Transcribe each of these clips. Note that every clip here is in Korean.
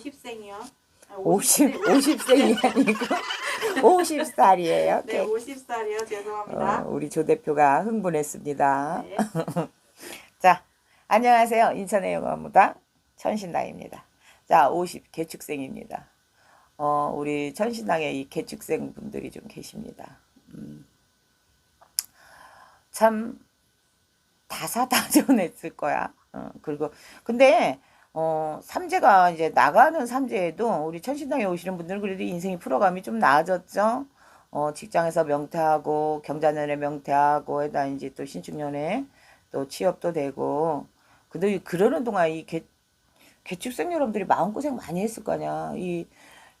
50생이요. 50, 50생이 아니고 50살이에요. 네, 50살이요. 죄송합니다. 어, 우리 조 대표가 흥분했습니다. 네. 자, 안녕하세요. 인천의 영화무당 천신당입니다. 자, 50 개축생입니다. 어, 우리 천신당에 이 개축생 분들이 좀 계십니다. 음, 참 다사다전했을 거야. 어, 그리고 근데 어, 삼재가 이제 나가는 삼재에도 우리 천신당에 오시는 분들은 그래도 인생이 풀어감이 좀 나아졌죠. 어, 직장에서 명퇴하고 경자년에 명퇴하고 에다 이제 또 신축년에 또 취업도 되고 근데 그러는 동안 이 개, 개축생 여러분들이 마음고생 많이 했을 거 아니야. 이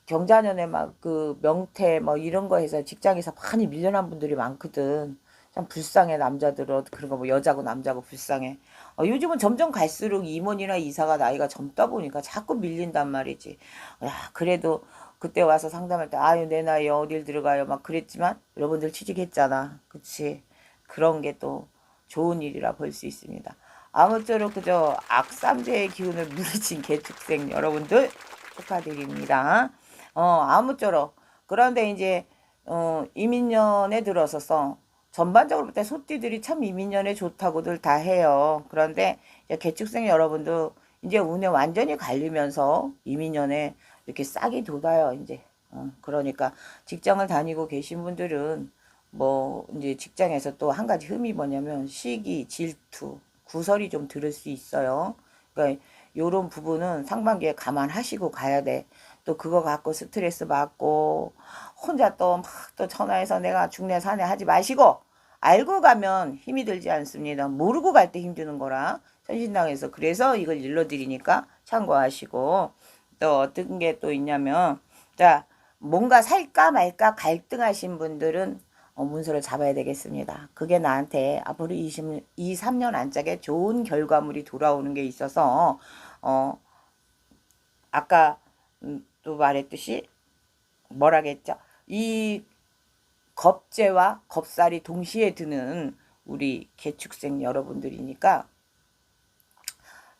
경자년에 막 그 명퇴 뭐 이런 거 해서 직장에서 많이 밀려난 분들이 많거든. 참 불쌍해 남자들은 그런 거 뭐 여자고 남자고 불쌍해. 어, 요즘은 점점 갈수록 임원이나 이사가 나이가 젊다 보니까 자꾸 밀린단 말이지. 야 그래도 그때 와서 상담할 때 아유 내 나이에 어딜 들어가요 막 그랬지만 여러분들 취직했잖아. 그치? 그런 게 또 좋은 일이라 볼 수 있습니다. 아무쪼록 그저 악삼재의 기운을 물으친 개축생 여러분들 축하드립니다. 어 아무쪼록 그런데 이제 어 이민년에 들어서서 전반적으로 볼 때 소띠들이 참 이민년에 좋다고들 다 해요. 그런데 이제 개축생 여러분도 이제 운에 완전히 갈리면서 이민년에 이렇게 싹이 돋아요. 이제 어, 그러니까 직장을 다니고 계신 분들은 뭐 이제 직장에서 또 한 가지 흠이 뭐냐면 시기, 질투, 구설이 좀 들을 수 있어요. 그러니까 요런 부분은 상반기에 감안하시고 가야 돼. 또 그거 갖고 스트레스 받고 혼자 또 막 또 전화해서 내가 중내 사내 하지 마시고 알고 가면 힘이 들지 않습니다. 모르고 갈 때 힘드는 거라 천신당에서 그래서 이걸 일러드리니까 참고하시고 또 어떤 게 또 있냐면 자 뭔가 살까 말까 갈등하신 분들은 어, 문서를 잡아야 되겠습니다. 그게 나한테 앞으로 20, 2, 3년 안짝에 좋은 결과물이 돌아오는 게 있어서 어 아까 음, 또 말했듯이 뭐라겠죠? 이 겁재와 겁살이 동시에 드는 우리 개축생 여러분들이니까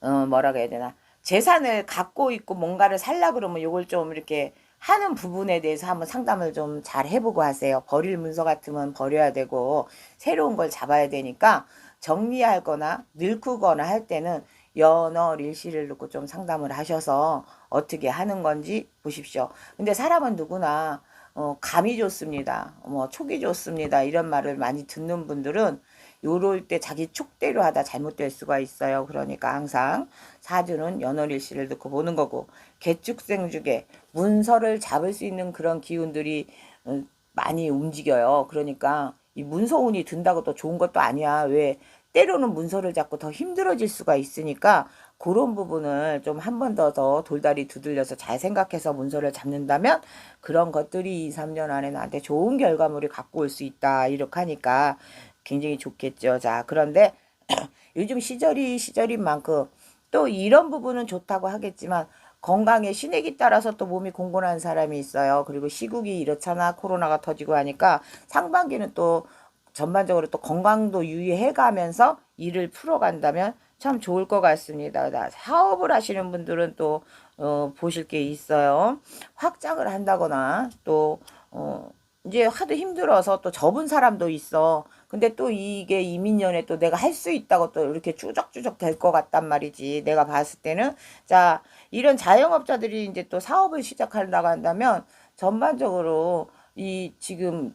어 뭐라고 해야 되나 재산을 갖고 있고 뭔가를 살라 그러면 요걸 좀 이렇게 하는 부분에 대해서 한번 상담을 좀 잘 해보고 하세요. 버릴 문서 같으면 버려야 되고 새로운 걸 잡아야 되니까 정리할 거나 늙거나 할 때는 연어 일시를 놓고 좀 상담을 하셔서 어떻게 하는 건지 보십시오. 근데 사람은 누구나 어, 감이 좋습니다. 뭐 촉이 좋습니다. 이런 말을 많이 듣는 분들은 요럴 때 자기 촉대로 하다 잘못될 수가 있어요. 그러니까 항상 사주는 연월일시를 듣고 보는 거고 개축생 중에 문서를 잡을 수 있는 그런 기운들이 어, 많이 움직여요. 그러니까 이 문서운이 든다고 또 좋은 것도 아니야. 왜 때로는 문서를 잡고 더 힘들어질 수가 있으니까 그런 부분을 좀 한 번 더 더 돌다리 두들려서 잘 생각해서 문서를 잡는다면 그런 것들이 2, 3년 안에 나한테 좋은 결과물이 갖고 올 수 있다. 이렇게 하니까 굉장히 좋겠죠. 자, 그런데 요즘 시절이 시절인 만큼 또 이런 부분은 좋다고 하겠지만 건강에 신액이 따라서 또 몸이 공곤한 사람이 있어요. 그리고 시국이 이렇잖아. 코로나가 터지고 하니까 상반기는 또 전반적으로 또 건강도 유의해 가면서 일을 풀어간다면 참 좋을 것 같습니다. 나 사업을 하시는 분들은 또 어, 보실 게 있어요. 확장을 한다거나 또 어, 이제 하도 힘들어서 또 접은 사람도 있어. 근데 또 이게 이민년에 또 내가 할 수 있다고 또 이렇게 쭈적쭈적 될 것 같단 말이지. 내가 봤을 때는. 자, 이런 자영업자들이 이제 또 사업을 시작한다고 한다면 전반적으로 이 지금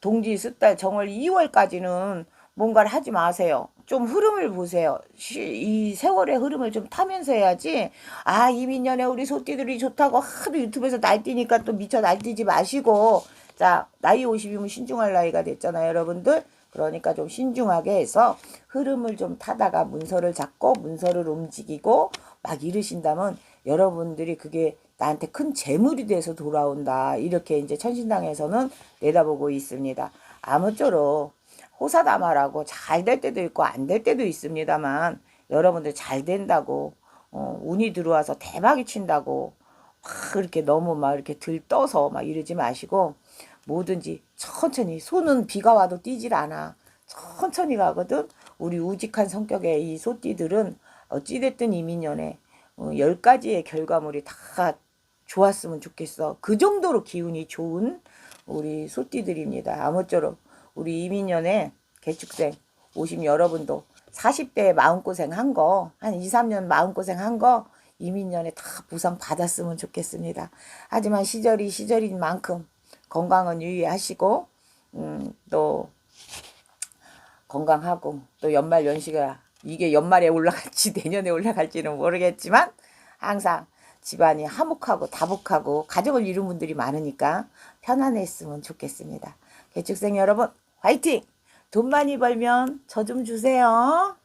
동지 숫달 정월 2월까지는 뭔가를 하지 마세요. 좀 흐름을 보세요. 시, 이 세월의 흐름을 좀 타면서 해야지. 아, 이민년에 우리 소띠들이 좋다고 하도 유튜브에서 날뛰니까 또 미쳐 날뛰지 마시고. 자, 나이 50이면 신중할 나이가 됐잖아요, 여러분들. 그러니까 좀 신중하게 해서 흐름을 좀 타다가 문서를 잡고 문서를 움직이고 막 이르신다면 여러분들이 그게 나한테 큰 재물이 돼서 돌아온다. 이렇게 이제 천신당에서는 내다보고 있습니다. 아무쪼록 호사다마라고 잘 될 때도 있고 안 될 때도 있습니다만 여러분들 잘 된다고 어, 운이 들어와서 대박이 친다고 막 이렇게 너무 막 이렇게 들떠서 막 이러지 마시고 뭐든지 천천히 손은 비가 와도 뛰질 않아 천천히 가거든 우리 우직한 성격의 이 소띠들은 어찌됐든 이민년에 어, 열 가지의 결과물이 다 좋았으면 좋겠어. 그 정도로 기운이 좋은 우리 소띠들입니다. 아무쪼록 우리 이민년에 개축생 오신 여러분도 40대에 마음고생 한 거, 한 2, 3년 마음고생 한 거, 이민년에 다 보상 받았으면 좋겠습니다. 하지만 시절이 시절인 만큼 건강은 유의하시고, 음, 또, 건강하고, 또 연말 연시가 이게 연말에 올라갈지 내년에 올라갈지는 모르겠지만, 항상 집안이 화목하고 다복하고 가족을 이룬 분들이 많으니까 편안했으면 좋겠습니다. 개축생 여러분, 화이팅! 돈 많이 벌면 저 좀 주세요.